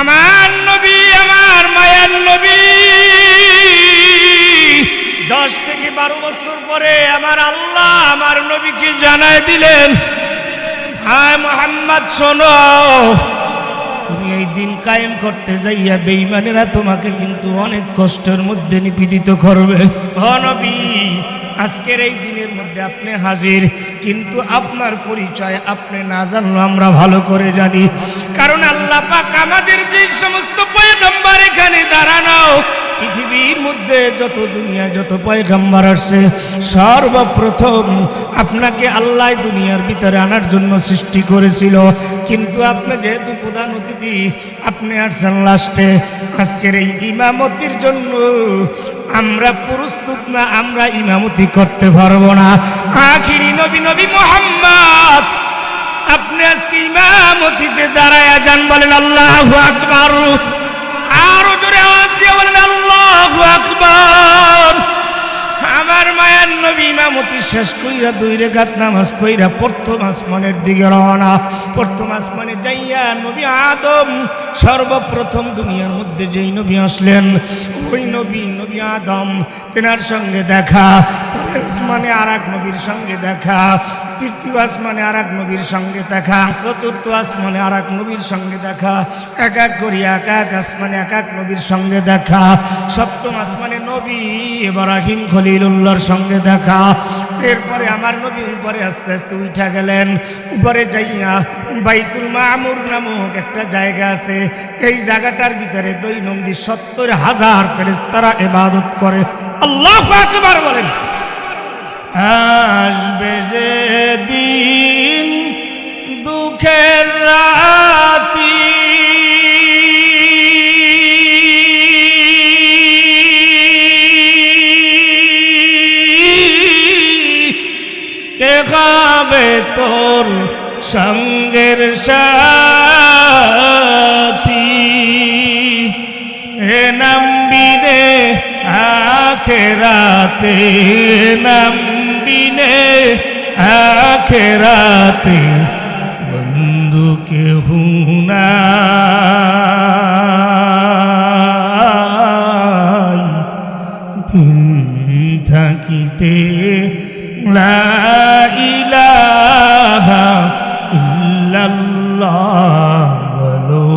আমার নবী, আমার মায়ার নবী। দশ থেকে বারো বছর পরে আমার আল্লাহ আমার নবীকে জানায় দিলেন, হায় মোহাম্মদ, শোনো, তুমি এই দিন কায়েম করতে যাইয়া বেঈমানেরা তোমাকে কিন্তু অনেক কষ্টের মধ্যে নিপীড়িত করবে। নবী, আজকের এই দিনের মধ্যে আপনি হাজির, কিন্তু আপনার পরিচয় আপনি না জানলো আমরা ভালো করে জানি। কারণ আল্লাহ পাক আমাদের যে সমস্ত পয়গম্বর এখানে দাঁড়ানো পৃথিবীর মধ্যে যত দুনিয়া যত পয়গম্বর আসছে, সর্বপ্রথম আপনাকে আল্লাহ দুনিয়ার ভিতরে আনার জন্য সৃষ্টি করেছিল। কিন্তু আপনি যেহেতু প্রধান অতিথি, আপনি আসছেন লাস্টে। আজকের এই ইমামতির জন্য আমরা প্রস্তুত না, আমরা ইমামতি করতে পারব না। আখিরি নবী নবী মোহাম্মদ, আপনি আজকে ইমামতিতে দাঁড়ায় যান, বলেন আল্লাহ আরও জোরে আওয়াজ দিয়ে বলেন আল্লাহ আকবর। আমার মায়ের নবী ইমামতি শেষ কইরা দুই রেখাত নামাজ কইরা প্রথম আসমানের দিকে রওনা। প্রথম আসমানে যাইয়া নবী আদম সর্বপ্রথম দুনিয়ার মধ্যে যেই নবী আসলেন, ওই নবী নবী আদম, তেনার সঙ্গে দেখা। আসমানে আর এক নবীর সঙ্গে দেখা। তৃতীয় আসমানে আর এক নবীর সঙ্গে দেখা। চতুর্থ আসমানে আর এক নবীর সঙ্গে দেখা। এক এক করিয়া এক এক আসমানে এক এক নবীর সঙ্গে দেখা। সপ্তম আসমানে নবী ইব্রাহিম খলিলুল্লাহর সঙ্গে দেখা। এরপরে আমার নবী উপরে আস্তে আস্তে উঠা গেলেন। উপরে যাইয়া বাইতুল মামুর নামক একটা জায়গা আছে। এই জায়গাটার ভিতরে দৈনন্দিন সত্তর হাজার ফেরেস্তারা এবাদত করে। আল্লাহ আকবার বলেন। আসবে যে দিন দুঃখের রাতি। কে খাবে তোর সঙ্গের সাথী? হে নাম্বিনে আখেরাতে নাম্বিনে আখেরাতে বন্ধু কেহ নাই। দিন থাকিতে ইলাহা বলো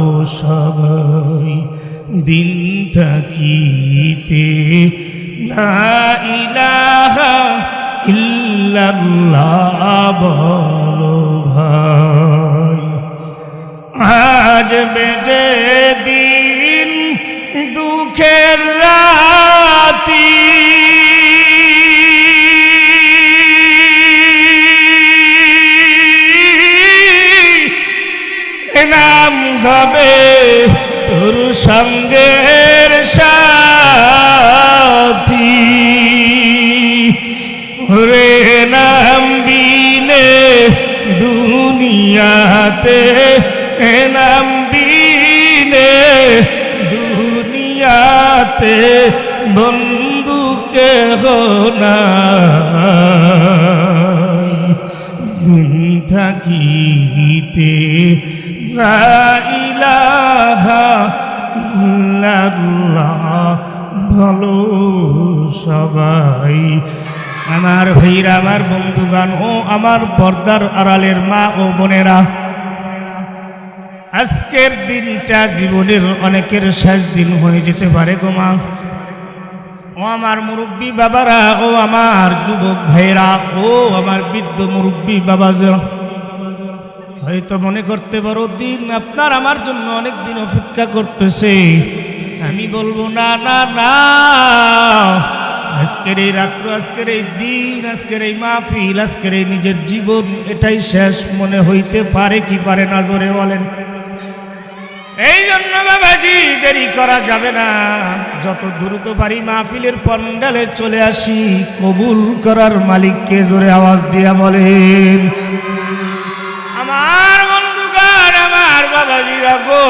দিন থাকিতে আজ বেজে দিন দুঃখের রাতি। নাম হবে তোর সঙ্গের দুনিয়াতে এ নাম বিনে দুনিয়াতে বন্ধুকে দিন থাকিতে ইলাহা ভালো সবাই আমার ভাইরা, আমার বন্ধুগান ও আমার পর্দার আড়ালের মা ও বোনেরা, আজকের দিনটা জীবনের অনেকের শেষ দিন হয়ে যেতে পারে গো মা। ও আমার মুরব্বী বাবারা, ও আমার যুবক ভাইরা ও আমার বৃদ্ধ মুরব্বী বাবা হয়তো মনে করতে পারো, দিন আপনার আমার জন্য অনেক দিন অপেক্ষা করতেছে। আমি বলব, না না না। আজকের এই রাত্র, আজকের এই দিন, আজকের এই মাহফিল, আজকের এই নিজের জীবন, এটাই শেষ। মনে হইতে পারে কি পারে না, জোরে বলেন। এই জন্য বাবাজি, দেরি করা যাবে না। যত দ্রুত পারি মাহফিলের পন্ডালে চলে আসি, কবুল করার মালিককে জোরে আওয়াজ দিয়া বলেন। আমার বন্ধুগান আমার বাবাজিরা গো।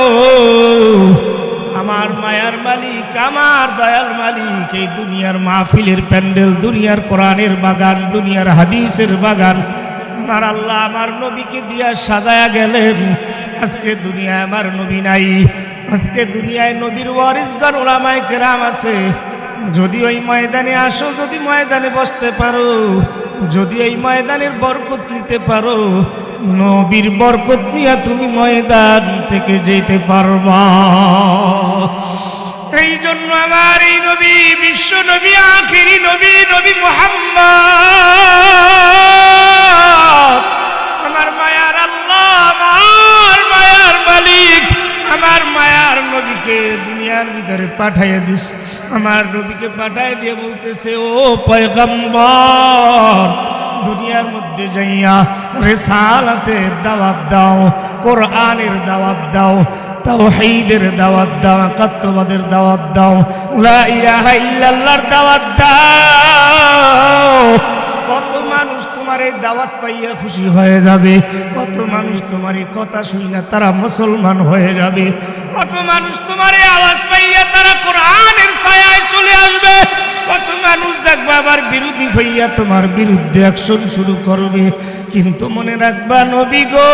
আমার মায়ার মালিক, আমার দয়াল মালিক, এই দুনিয়ার মাহফিলের প্যান্ডেল, দুনিয়ার কোরআনের বাগান, দুনিয়ার হাদিসের বাগান। আমার আল্লাহ আমার নবীকে দিয়া সাজায়া গেলেন। আজকে দুনিয়ায় আমার নবী নাই। আজকে দুনিয়ায় নবীর ওয়ারিসগণ ওলামায় কেরাম আছে। যদি ওই ময়দানে আসো, যদি ময়দানে বসতে পারো, যদি এই ময়দানের বরকত নিতে পারো নবীর বরকত নিয়ে তুমি ময়দান থেকে যেতে পারবা। এই জন্য আমার এই নবী, বিশ্ব নবী, আখিরি নবী নবী মোহাম্মদ। আমার মায়ার আল্লাহ, আমার মায়ার মালিক, আমার মায়ার নবীকে দুনিয়ার ভিতরে পাঠাইয়া দিস। আমার নবীকে পাঠাই দিয়ে বলতেছে, ও পয়গম্বর দুনিয়ার মধ্যে যাইয়া রেসালাতের দাওয়াত দাও, কোরআনের দাওয়াত দাও, তাওহীদের দাওয়াত দাও কাত্তবাদের দাওয়াত দাও, লা ইলাহা ইল্লাল্লাহর দাওয়াত দাও। কত মানুষ তোমার এই দাওয়াত পাইয়া খুশি হয়ে যাবে, কত মানুষ তোমার এই কথা শুই তারা মুসলমান হয়ে যাবে, কত মানুষ তোমার এই আওয়াজ পাইয়া তারা কোরআনের ছায়ায় চলে আসবে। কত মানুষ দেখবে আবার বিরোধী হইয়া তোমার বিরুদ্ধে অ্যাকশন শুরু করবে। কিন্তু মনে রাখবা, নবী গো,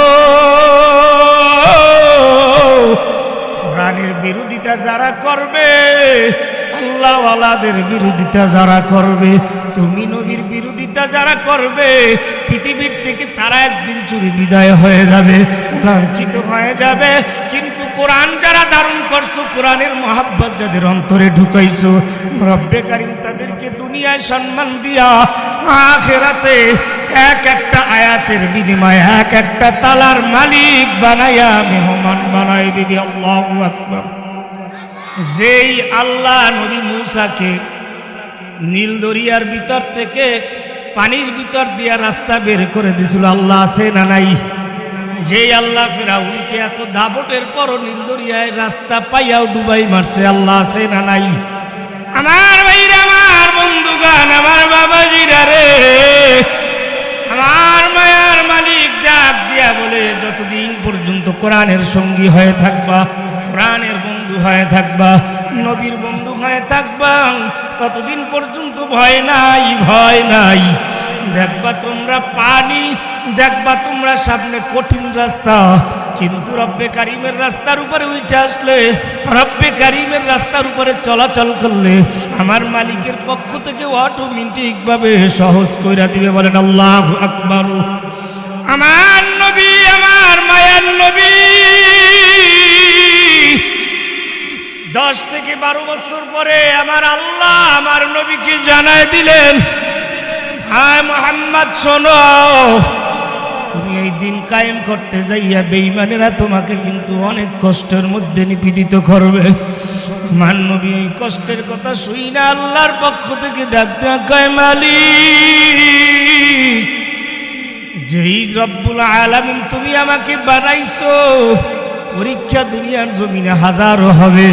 কোরআনের বিরোধিতা যারা করবে, আল্লাহওয়ালাদের বিরোধিতা যারা করবে, তুমি নবীর বিরোধিতা যারা করবে, পৃথিবীর থেকে তারা একদিন চুরি বিদায় হয়ে যাবে, লাঞ্ছিত হয়ে যাবে। কিন্তু কোরআন যারা ধারণ করছ, কোরআনের মহাব্বত যাদের অন্তরে ঢুকাইছো, রব্বে কারিম তাদেরকে দুনিয়ায় সম্মান দিয়া আখেরাতে এক একটা আয়াতের বিনিময়ে এক একটা তালার মালিক বানাইয়া মেহমান বানাই দিবি। যেই আল্লাহ নবী মূসাকে নীল দরিয়ার ভিতর থেকে পানির ভিতর দিয়া রাস্তা বের করে দিছিল, আল্লাহ আছে না নাই? যেই আল্লাহ ফেরাউনকে এত দাবটের পর নীল দরিয়ায় রাস্তা পাইয়াও ডুবাই মারছে, আল্লাহ আছে না নাই? আমার ভাইরা, আমার বন্ধুগান আমার বাবাজিরা রে। আমার মায়ার মালিক ডাক দিয়া বলে যতদিন পর্যন্ত কোরআনের সঙ্গী হয়ে থাকবা, কোরআনের বন্ধু হয়ে থাকবা, নবীর বন্ধু হয়ে থাকবা, ততদিন পর্যন্ত ভয় নাই ভয় নাই। দেখবা তোমরা পানি দেখবা তোমরা সামনে কঠিন রাস্তা, কিন্তু রব্বে কারিমের রাস্তার উপরে উঠে আসলে, রব্বে কারিমের রাস্তার উপরে চলাচল করলে আমার মালিকের পক্ষ থেকে অটোমেটিক ভাবে সহজ কইরা দিবে, বলেন আল্লাহ আকবর। আমার নবী, আমার মায়ার নবী, দশ থেকে বারো বছর পরে আমার আল্লাহ আমার নবীকে জানায় দিলেন হায় মোহাম্মদ, শোনো। তুমি এই দিন কায়েম করতে যাইয়া বেইমানেরা তোমাকে কিন্তু অনেক কষ্টের মধ্যে নিপীড়িত করবে। আমার নবী এই কষ্টের কথা শুই না, আল্লাহর পক্ষ থেকে ডাকতে কয় মালিক, যেই রব্বুল আলামিন তুমি আমাকে বানাইছো, পরীক্ষা দুনিয়ার জমিনে হাজারো হবে,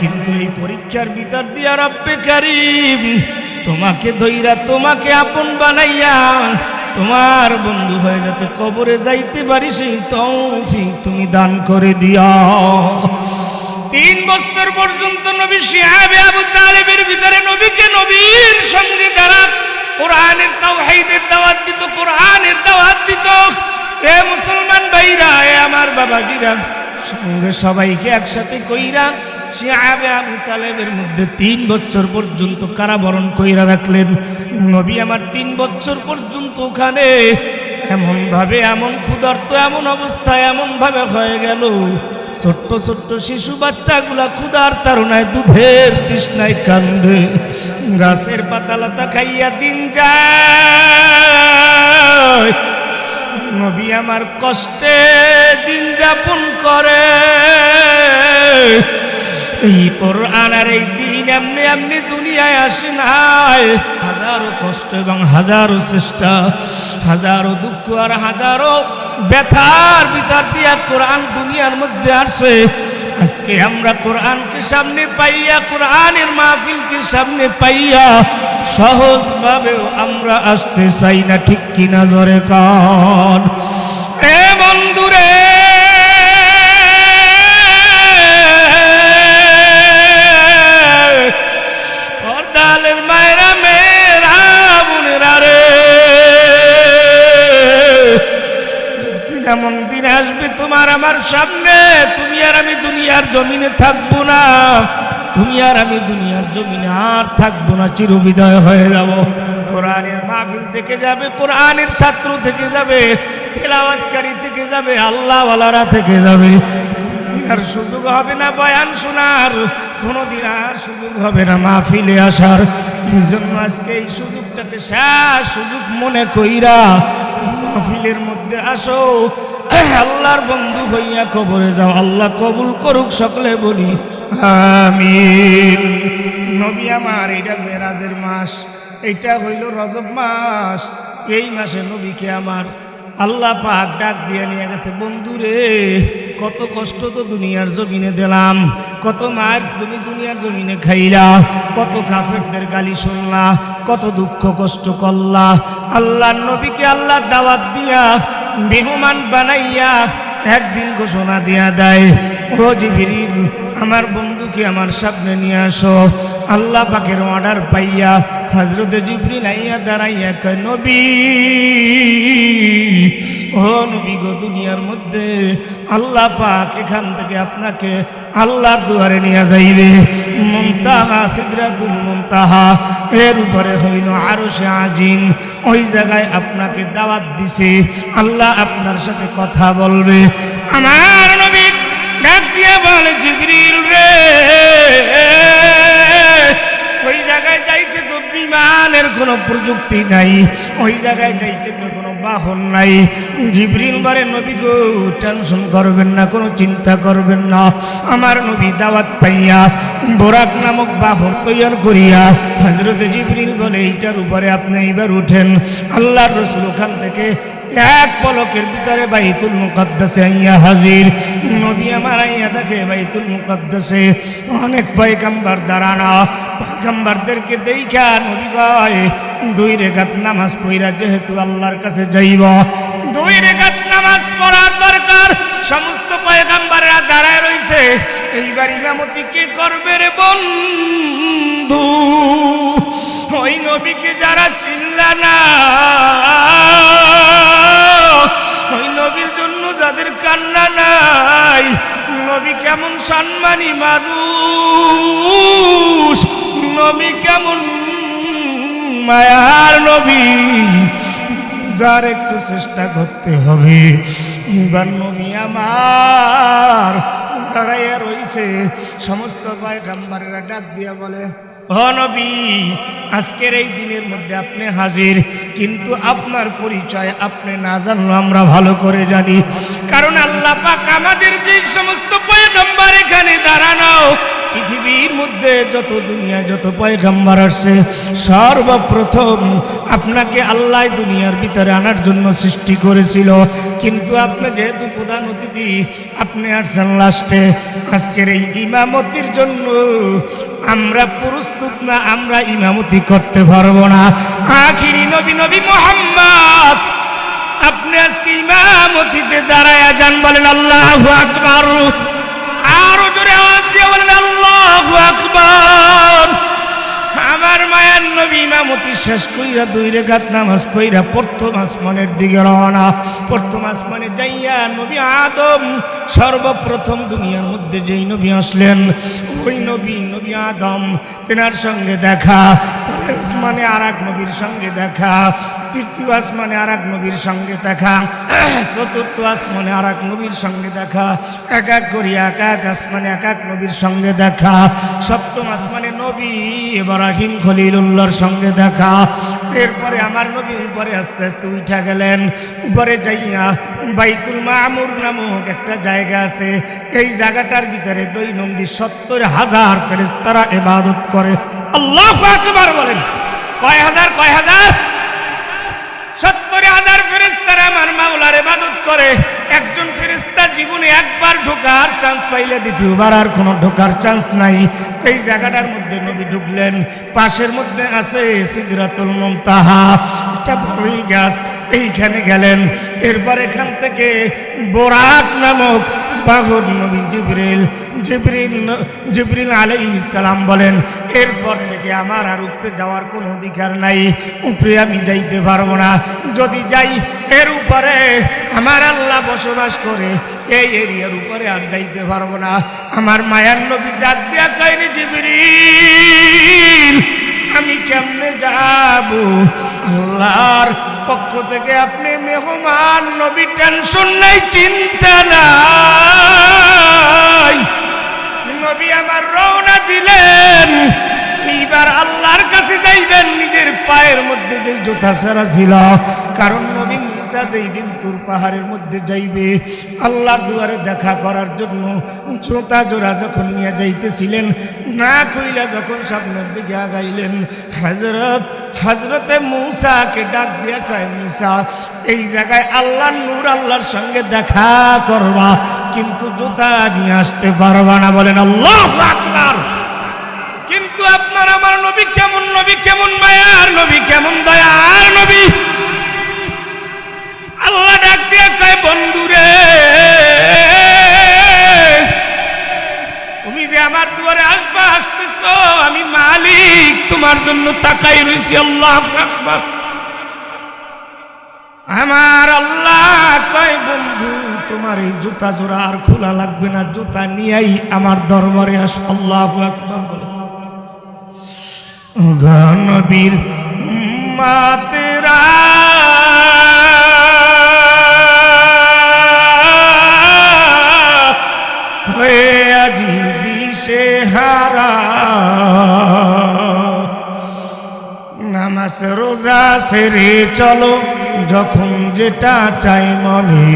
কিন্তু এই পরীক্ষার ভিতর দিয়া রব্বে কারিম, তোমাকে দইরা তোমাকে আপন বানাইয়া তোমার বন্ধু হয়ে যাতে কবরে যাইতে পারি, সেই তৌফিক তুমি দান করে দিও। তিন বছর পর্যন্ত নবী শিহাবে আবু তালেবের ভিতরে নবীকে নবীর সঙ্গে যারা কোরআনের তাওহীদের দাওয়াত দিত, কোরআনের দাওয়াত দিত। এ মুসলমান ভাইরা, এ আমার বাবাজিরা, সঙ্গে সবাইকে একসাথে কইরা সে আবে আবু তালেবের মধ্যে তিন বছর পর্যন্ত কারাবরণ কইরা রাখলেন। নবী আমার তিন বছর পর্যন্ত ওখানে এমন ভাবে এমন ক্ষুধার্ত, এমন অবস্থায় এমন ভাবে হয়ে গেল। ছোট্ট ছোট্ট শিশু বাচ্চাগুলা ক্ষুধার তারুণায় দুধের তৃষ্ণায় কান্দে। গাছের পাতালতা খাইয়া দিন যায়। নবী আমার কষ্টে দিন যাপন করে। এই কোরআন আর এই দিন এমনি এমনি দুনিয়ায় আসে নাই। হাজারো কষ্ট এবং হাজারো চেষ্টা, হাজারো দুঃখ আর হাজারো ব্যথার ভিতর দিয়া কোরআন দুনিয়ার মধ্যে আসে। আজকে আমরা কোরআনকে সামনে পাইয়া, কোরআনের মাহফিলকে সামনে পাইয়া সহজভাবেও আমরা আসতে চাই না, ঠিক কিনা জরে কন? এ বন্ধুরে এমন দিন আসবে তোমার আমার সামনে। তুমি আর আমি দুনিয়ার জমিনে থাকব না। তুমি আর আমি দুনিয়ার জমিনে আর থাকব না। চিরবিদায় হয়ে যাব। কোরআনের মাহফিল থেকে যাবে, কোরআনের ছাত্র থেকে যাবে, তেলাওয়াতকারী থেকে যাবে, আল্লাহওয়ালারা থেকে যাবে। আর সুযোগ হবে না বয়ান শোনার। কোনোদিন আর সুযোগ হবে না মাহফিলে আসার। জন্য আজকে এই সুযোগটাকে শেষ সুযোগ মনে কইরা মাহফিলের মধ্যে আসো। আল্লাহর বন্ধু হইয়া কবরে যাও। আল্লাহ কবুল করুক সকলে বলি, আমিন। নবী আমার, এটা মেরাজের মাস এইটা হইল রজব মাস। এই মাসে নবীকে আমার আল্লাহ পাক ডাক দিয়ে নিয়ে গেছে, বন্ধুরে কত কষ্ট তো দুনিয়ার জমিনে দিলাম, কত মার তুমি দুনিয়ার জমিনে খাইলা, কত কাফেরদের গালি শুনলা, কত দুঃখ কষ্ট করলা। আল্লাহ নবীকে আল্লাহ দাওয়াত দিয়া, মেহমান বানাইয়া একদিন ঘোষণা দিয়া দেয় ও জিবিরিল, আমার বন্ধুকে আমার সামনে নিয়ে আসো। আল্লাহ পাকের অর্ডার পাইয়া হজরত জিবরিল আইয়া দাঁড়াইয়া কয়, নবী, ও নবী গো দুনিয়ার মধ্যে আল্লাহ পাক এখান থেকে আপনাকে আল্লাহর দুয়ারে নিয়ে যাইবে। মুনতাহা সিদরাতুল মুনতাহা, এর উপরে হইল আরও সে আজিম। ওই জায়গায় আপনাকে দাওয়াত দিছে। আল্লাহ আপনার সাথে কথা বলবে। আমার নবী ডাক দিয়ে বলে রে। ওই জায়গায় যাইতে তো বিমানের কোনো প্রযুক্তি নাই। ওই জায়গায় যাইতে তো কোনো বাহন নাই। জিবরিল বারে নবী গো, টেনশন করবেন না, কোনো চিন্তা করবেন না। আমার নবী দাওয়াত পাইয়া বোরাক নামক বাহন তৈয়ার করিয়া হজরত জিবরিল বলে, এইটার উপরে আপনি এইবার উঠেন। আল্লাহর রসুল ওখান থেকে এক পলকের ভিতরে বাইতুল মুকদ্দাসে আইয়া হাজির। নবী আমার আইয়া দেখে, বাইতুল মুকদ্দাসে অনেক পয়গাম্বার দাঁড়ানো। পয়গাম্বারদেরকে দেখা নবী ভাই দুই রেখাত নামাজ পড়া যেহেতু আল্লাহর কাছে যাইব, দুই রেখাত নামাজ পড়ার দরকার। সমস্ত পয়গাম্বাররা দাঁড়ায় রইছে। এইবার ইমামতি কে করবে রে বন্ধু? ওই নবীকে যারা চিনলা না, ওই নবীর জন্য যাদের কান্না নাই, নবী কেমন সম্মানী মানুষ, নবী কেমন মায়ার নবী, যার একটু চেষ্টা করতে হবে। এবার নবী আমার দাঁড়াইয়া রইছে, সমস্ত পায়গাম্বারেরা ডাক দিয়া বলে নবী, আজকের এই দিনের মধ্যে আপনি হাজির, কিন্তু আপনার পরিচয় আপনি না জানলো আমরা ভালো করে জানি। কারণ আল্লাহ আমাদের যে সমস্ত পয়গাম্বার এখানে দাঁড়ানো পৃথিবীর মধ্যে যত দুনিয়া যত পয়গাম্বার আসছে, সর্বপ্রথম আপনাকে আল্লাহ দুনিয়ার ভিতরে আনার জন্য সৃষ্টি করেছিল। কিন্তু আপনি যেহেতু প্রধান অতিথি, আপনি আসছেন লাস্টে। আজকের এই ইমামতির জন্য আমরা প্রস্তুত না, আমরা ইমামতি করতে পারব না। আখিরি নবী নবী মোহাম্মদ, আপনি আজকে ইমামতিতে দাঁড়ায় যান, বলেন আল্লাহ আকবার। আরও জোরে আওয়াজ দিয়ে বলেন আল্লাহ আকবর। আমার মায়ের নবী ইমামতি শেষ কইরা দুই রেখাত নামাজ কইরা প্রথম আসমানের দিকে রওনা। প্রথম আসমানে যাইয়া নবী আদম সর্বপ্রথম দুনিয়ার মধ্যে যেই নবী আসলেন, ওই নবী নবী আদম, তেনার সঙ্গে দেখা পরের আসমানে আর এক নবীর সঙ্গে দেখা, তৃতীয় আসমানে আর এক নবীর সঙ্গে দেখা, চতুর্থ আসমানে আর এক নবীর সঙ্গে দেখা, এক এক করিয়া এক এক আসমানে এক এক নবীর সঙ্গে দেখা, সপ্তম আসমানে নবী ইব্রাহিম খলিলুল্লাহর সঙ্গে দেখা এরপরে আমার নবী উপরে আস্তে আস্তে উঠা গেলেন। উপরে যাইয়া বাইতুল মামুর নামক একটা জায়গা আছে। এই জায়গাটার ভিতরে দৈনন্দিন সত্তর হাজার ফেরেস্তারা এবাদত করে। আল্লাহ বলেন। কয় হাজার কয় হাজার? আমার মাওলার এবাদত করে, একজন ফেরিস্তা জীবনে একবার ঢোকার চান্স পাইলে দ্বিতীয়বার আর কোনো ঢোকার চান্স নাই। এই জায়গাটার মধ্যে নবী ঢুকলেন, পাশের মধ্যে আছে সিদ্ধাতুল মমতাহা একটা বড়ই গাছ, এইখানে গেলেন। এরপর এখান থেকে বোরাক নামক পাগল নবী জিবরিল জিবরিল জিবরিল আলাইহিস সালাম বলেন, এরপর থেকে আমার আর উপরে যাওয়ার কোনো অধিকার নাই, উপরে আমি যাইতে পারব না। যদি যাই, এর উপরে আমার আল্লাহ বসবাস করে, এই এরিয়ার উপরে আর যাইতে পারব না। আমার মায়ার নবী ডাক দিয়া কইরে জিবরিল, আমি কেমনে যাব? আল্লাহর পক্ষ থেকে আপনি মেহমান নবী টেনশন নাই, চিন্তা নাই। দিলেন। এইবার আল্লাহর কাছে যাইবেন, নিজের পায়ের মধ্যে যে জুতা সারা ছিল। কারণ নবী মুসা যেই দিন তুর পাহাড়ের মধ্যে যাইবে, আল্লাহর দুয়ারে দেখা করার জন্য জোতা জোড়া যখন নিয়ে যাইতেছিলেন, না কইলা যখন সামনের দিকে আগাইলেন হজরত হজরতে মূসাকে ডাক দিয়া কয়, মূসা, এই জায়গায় আল্লাহ নূর আল্লাহর সঙ্গে দেখা করবা, কিন্তু জুতা নিয়ে আসতে পারবা না। বলেন, আল্লাহ আকবার! আপনার আমার নবী কেমন নবী, কেমন মায়ার নবী, কেমন দয়ার নবী? আল্লাহ ডাক কয় বন্ধুরে তুমি যে আমার দুয়ারে আসবা, আসতেছ, আমি মালিক, তোমার জন্য তাকাই রয়েছি আল্লাহ আমার আল্লাহ কয়, বন্ধু, তোমার এই জুতা জোড়া আর খোলা লাগবে না, জুতা নিয়েই আমার দরবারে আস, আল্লাহ আকবার বলে। গণবীর মাতরা। হয়ে আজি দিশে হারা। নামাজ রোজা সেরে চলো, যখন যেটা চাই মনে।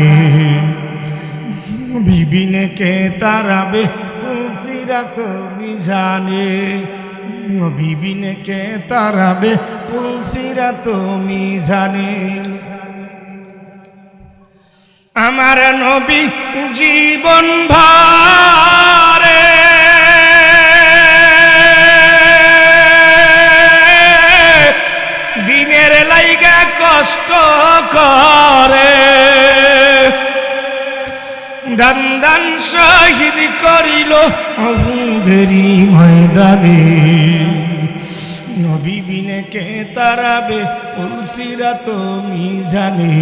বিবিনেকে তারাবে পুলসিরাত মিজানে বিবিনেকে তারাবে? পুলসিরাত মিজানে আমার নবী জীবন ভারে। দিনের লাইগা কষ্ট করে। দান দান শহীদ করিল অহুদেরি ময়দানে। কে তারাবে পুলসিরা তুমি জানে?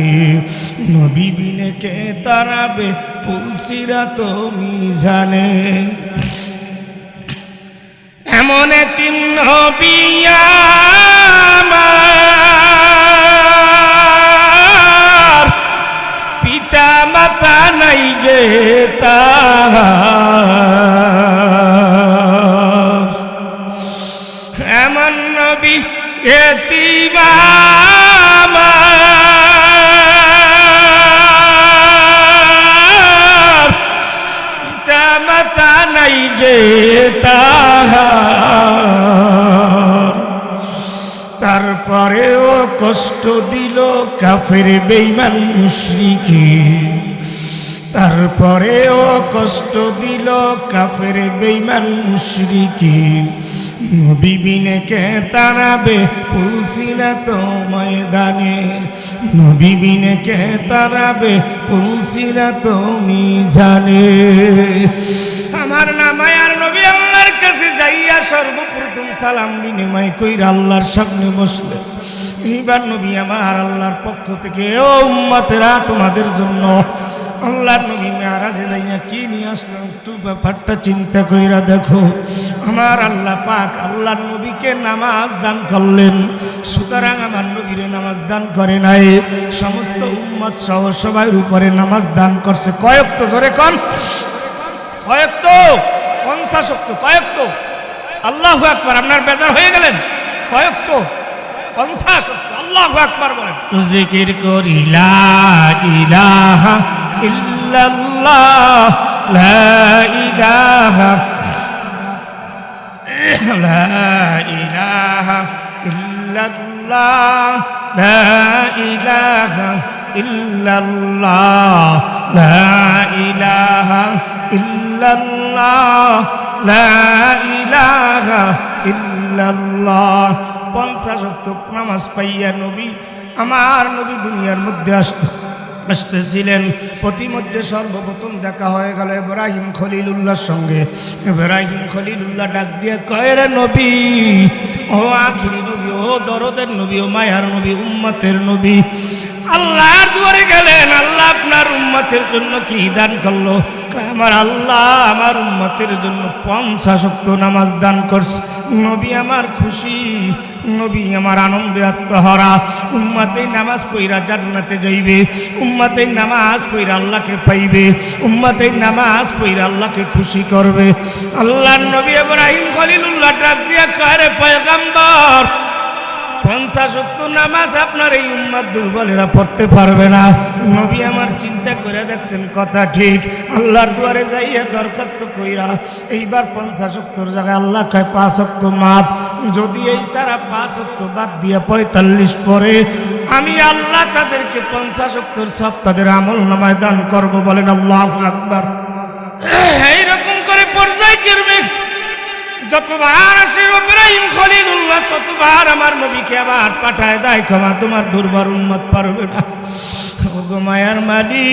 নবী বিনে কে তারাবে পুলসিরা তুমি জানে? এমন তিন আমার পিতা মাতা নাই যে তার মাতা নাই যে তারপরেও কষ্ট দিল কাফের বেইমান মুশরিকে। তারপরেও কষ্ট দিল কাফের বেইমান মুশরিকে। নবীবিনে কে তারাবে? তো ময়দানে। নবীবিনে কে তারাবে? তো মিজানে। আমার নামায়ার নবী আল্লাহর কাছে যাইয়া সর্বপ্রথম সালাম বিনিময় কইরা আল্লাহর সামনে বসলে। এইবার নবী আমার আল্লাহর পক্ষ থেকে ও উম্মতেরা, তোমাদের জন্য আল্লাহর নবী মেয়ারাজে যাইয়া কি নিয়ে আসলো? একটু ব্যাপারটা চিন্তা কইরা দেখো। আমার আল্লাহ পাক আল্লাহর নবীকে নামাজ দান করলেন। সুতরাং আমার নবীরে নামাজ দান করে নাই। সমস্ত উম্মত সহ সবাই উপরে নামাজ দান করছে। কয়েক তো জোরে কন। কয়েক তো। পঞ্চাশ তো কয়েক তো। আল্লাহ আকবার, আপনার বেজার হয়ে গেলেন। কয়েক তো। পঞ্চাশ আল্লাহ আকবার বলেন। জিকির করি লা ইলাহা ইল্লাল্লাহ, লা ইলাহা লা ইলাহা ইল্লাল্লাহ, লা ইলাহা إلا الله لا إله إلا الله পঞ্চাশ অক্ট নামাজ পাইয়া নবী আমার নবী দুনিয়ার মধ্যে আসতে আসতেছিলেন প্রতিমধ্যে সর্বপ্রথম দেখা হয়ে গেল ইব্রাহিম খলিলুল্লাহর সঙ্গে ইব্রাহিম খলিলুল্লাহ ডাক দিয়ে কয় রে নবী ও আখিরি নবী ও দরদের নবী ও মায়ার নবী উম্মতের নবী আল্লাহর দুয়ারে গেলেন আল্লাহ আপনার উম্মতের জন্য কি দান করলো কয়, আমার আল্লাহ আমার উম্মতের জন্য পঞ্চাশক্ত নামাজ দান করছে। নবী আমার খুশি, নবী আমার আনন্দে আত্মহারা। উম্মাতে নামাজ পইরা জান্নাতে যাইবে, উম্মাতে নামাজ পইরা আল্লাহকে পাইবে, উম্মাতে নামাজ পইরা আল্লাহকে খুশি করবে। আল্লাহর নবী ইব্রাহিম খলিলুল্লাহ ডাক দিয়া কারে পয়গাম্বর পঞ্চাশ অক্ত নামাজ আপনার এই উম্মাদ দুর্বলেরা পড়তে পারবে না। নবী আমার চিন্তা করে দেখছেন, কথা ঠিক। আল্লাহর দুয়ারে যাইয়া দরখাস্ত কইরা এইবার পঞ্চাশ অক্তর জায়গায় আল্লাহ খায় পাঁচ অক্ত মাপ। যদি এই তারা পাঁচ অক্ত বাদ দিয়ে পঁয়তাল্লিশ পরে আমি আল্লাহ তাদেরকে পঞ্চাশ অক্তর সব তাদের আমল নামায় দান করব বলেন আল্লাহ আকবার। এইরকম করে পর্যায় করবে যতবার আসে ইব্রাহিম খলিলুল্লাহ, ততবার আমার নবীকে আবার পাঠায় দেয়, ক্ষমা, তোমার দুর্বার উন্মত পারবে না। ওগো মায়ার মালি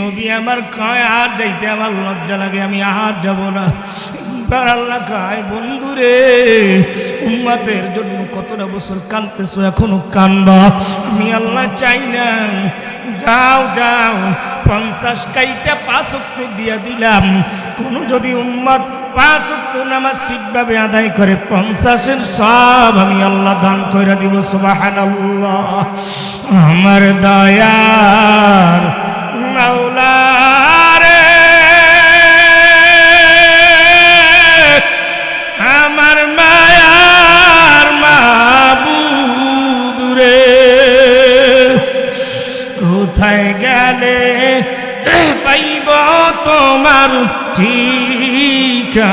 নবী আমার কয়, আর যাইতে আমার লজ্জা লাগে, আমি আর যাব না। এবার আল্লাহ কায় বন্ধুরে উম্মাতের জন্য কতটা বছর কানতেছো এখনও কান্দা? আমি আল্লাহ চাই না। যাও যাও, পঞ্চাশ কাইটা পাঁচ দিয়া দিলাম। কোন যদি উম্মত পাঁচ নামাজ ঠিকভাবে আদায় করে, পঞ্চাশের সব আমি আল্লাহ দান করে দিব সুবাহান আমার দয়ার মাওলারে, আমার মায়ার মাবুদ রে। কোথায় গেলে পাইব তোমার ঠিকানা